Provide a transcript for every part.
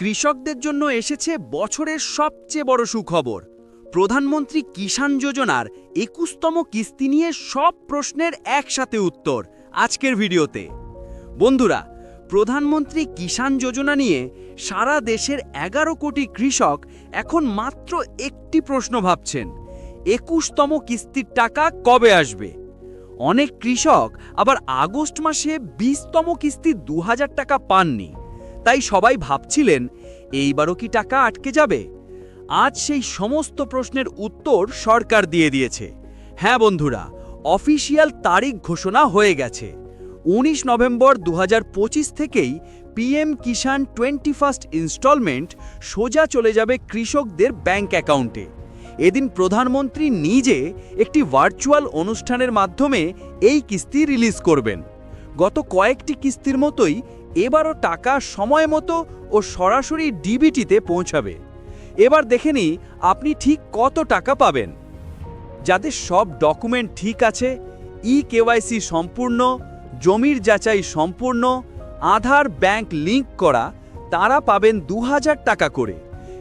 কৃষকদের জন্য এসেছে বছরের সবচেয়ে বড় সুখবর। প্রধানমন্ত্রী কিষাণ যোজনার একুশতম কিস্তি নিয়ে সব প্রশ্নের একসাথে উত্তর আজকের ভিডিওতে। বন্ধুরা, প্রধানমন্ত্রী কিষাণ যোজনা নিয়ে সারা দেশের এগারো কোটি কৃষক এখন মাত্র একটি প্রশ্ন ভাবছেন, একুশতম কিস্তির টাকা কবে আসবে? অনেক কৃষক আবার আগস্ট মাসে বিশতম কিস্তি দু হাজার টাকা পাননি। তাই সবাই ভাবছিলেন, এইবারও কি টাকা আটকে যাবে? আজ সেই সমস্ত প্রশ্নের উত্তর সরকার দিয়ে দিয়েছে। হ্যাঁ বন্ধুরা, অফিসিয়াল তারিখ ঘোষণা হয়ে গেছে। উনিশ নভেম্বর দু হাজার পঁচিশ থেকেই PM Kisan twenty first instalment সোজা চলে যাবে কৃষকদের ব্যাংক অ্যাকাউন্টে। এদিন প্রধানমন্ত্রী নিজে একটি ভার্চুয়াল অনুষ্ঠানের মাধ্যমে এই কিস্তি রিলিজ করবেন। গত কয়েকটি কিস্তির মতোই এবারও টাকা সময় মতো ও সরাসরি ডিবিটিতে পৌঁছাবে। এবার দেখে নিই আপনি ঠিক কত টাকা পাবেন। যাদের সব ডকুমেন্ট ঠিক আছে ই কেওয়াইসি সম্পূর্ণ, জমির যাচাই সম্পূর্ণ, আধার ব্যাংক লিংক করা, তারা পাবেন দু হাজার টাকা করে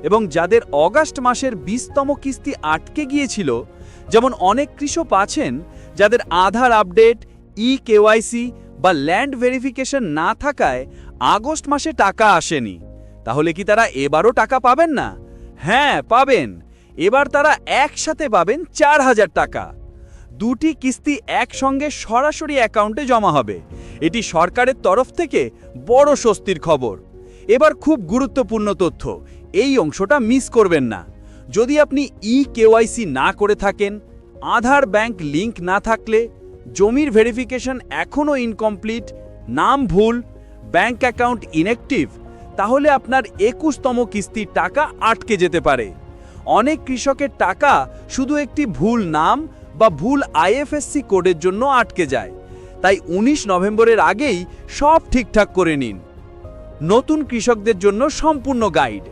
এবং যাদের অগাস্ট মাসের বিশতম কিস্তি আটকে গিয়েছিল, যেমন অনেক কৃষক আছেন, যাদের আধার আপডেট ই কেওয়াইসি বা ল্যান্ড ভেরিফিকেশন না থাকায় আগস্ট মাসে টাকা আসেনি। তাহলে কি তারা এবারও টাকা পাবেন না? হ্যাঁ পাবেন। এবার তারা একসাথে পাবেন চার হাজার টাকা। দুটি কিস্তি একসঙ্গে সরাসরি অ্যাকাউন্টে জমা হবে। এটি সরকারের তরফ থেকে বড় স্বস্তির খবর। এবার খুব গুরুত্বপূর্ণ তথ্য, এই অংশটা মিস করবেন না। যদি আপনি ই কেওয়াইসি না করে থাকেন, আধার ব্যাংক লিংক না থাকলে জমির ভেরিফিকেশন এখনও ইনকমপ্লিট নাম ভুল ব্যাংক অ্যাকাউন্ট ইনঅ্যাক্টিভ তাহলে আপনার একুশতম কিস্তির টাকা আটকে যেতে পারে। অনেক কৃষকের টাকা শুধু একটি ভুল নাম বা ভুল আইএফএসসি কোডের জন্য আটকে যায়। তাই ১৯ নভেম্বরের আগেই সব ঠিকঠাক করে নিন। নতুন কৃষকদের জন্য সম্পূর্ণ গাইড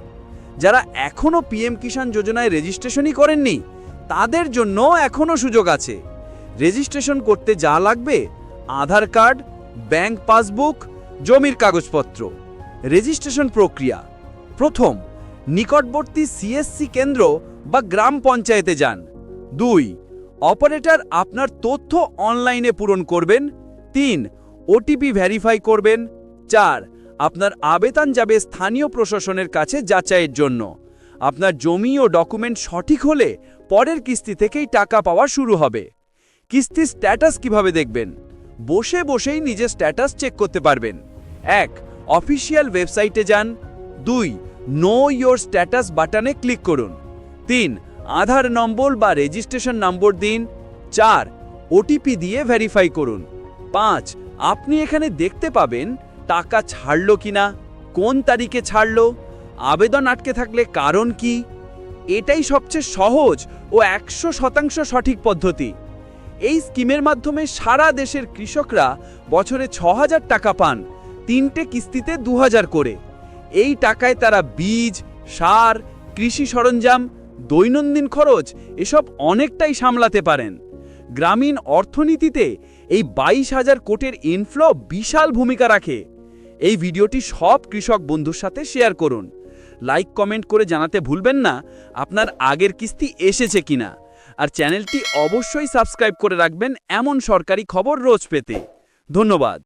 যারা এখনও পিএম কিষাণ যোজনায় রেজিস্ট্রেশনই করেননি, তাদের জন্য এখনও সুযোগ আছে। রেজিস্ট্রেশন করতে যা লাগবে, আধার কার্ড, ব্যাংক পাসবুক, জমির কাগজপত্র। রেজিস্ট্রেশন প্রক্রিয়া। প্রথম, নিকটবর্তী সিএসসি কেন্দ্র বা গ্রাম পঞ্চায়েতে যান। দুই, অপারেটর আপনার তথ্য অনলাইনে পূরণ করবেন। তিন ওটিপি ভ্যারিফাই করবেন। চার, আপনার আবেদন যাবে স্থানীয় প্রশাসনের কাছে যাচাইয়ের জন্য। আপনার জমি ও ডকুমেন্ট সঠিক হলে পরের কিস্তি থেকেই টাকা পাওয়া শুরু হবে। কিস্তির স্ট্যাটাস কীভাবে দেখবেন? বসে বসেই নিজের স্ট্যাটাস চেক করতে পারবেন। এক অফিসিয়াল ওয়েবসাইটে যান। দুই নো ইয়োর স্ট্যাটাস বাটনে ক্লিক করুন। তিন, আধার নম্বর বা রেজিস্ট্রেশন নম্বর দিন। চার ওটিপি দিয়ে ভেরিফাই করুন। পাঁচ, আপনি এখানে দেখতে পাবেন টাকা ছাড়লো কিনা, কোন তারিখে ছাড়ল, আবেদন আটকে থাকলে কারণ কি? এটাই সবচেয়ে সহজ ও একশো শতাংশ সঠিক পদ্ধতি। এই স্কিমের মাধ্যমে সারা দেশের কৃষকরা বছরে ছ টাকা পান, তিনটে কিস্তিতে দু হাজার করে। এই টাকায় তারা বীজ, সার, কৃষি সরঞ্জাম, দৈনন্দিন খরচ এসব অনেকটাই সামলাতে পারেন। গ্রামীণ অর্থনীতিতে এই বাইশ হাজার কোটের ইনফ্লো বিশাল ভূমিকা রাখে। এই ভিডিওটি সব কৃষক বন্ধুর সাথে শেয়ার করুন। লাইক, কমেন্ট করে জানাতে ভুলবেন না, আপনার আগের কিস্তি এসেছে কিনা। আর চ্যানেলটি অবশ্যই সাবস্ক্রাইব করে রাখবেন এমন সরকারি খবর রোজ পেতে। ধন্যবাদ।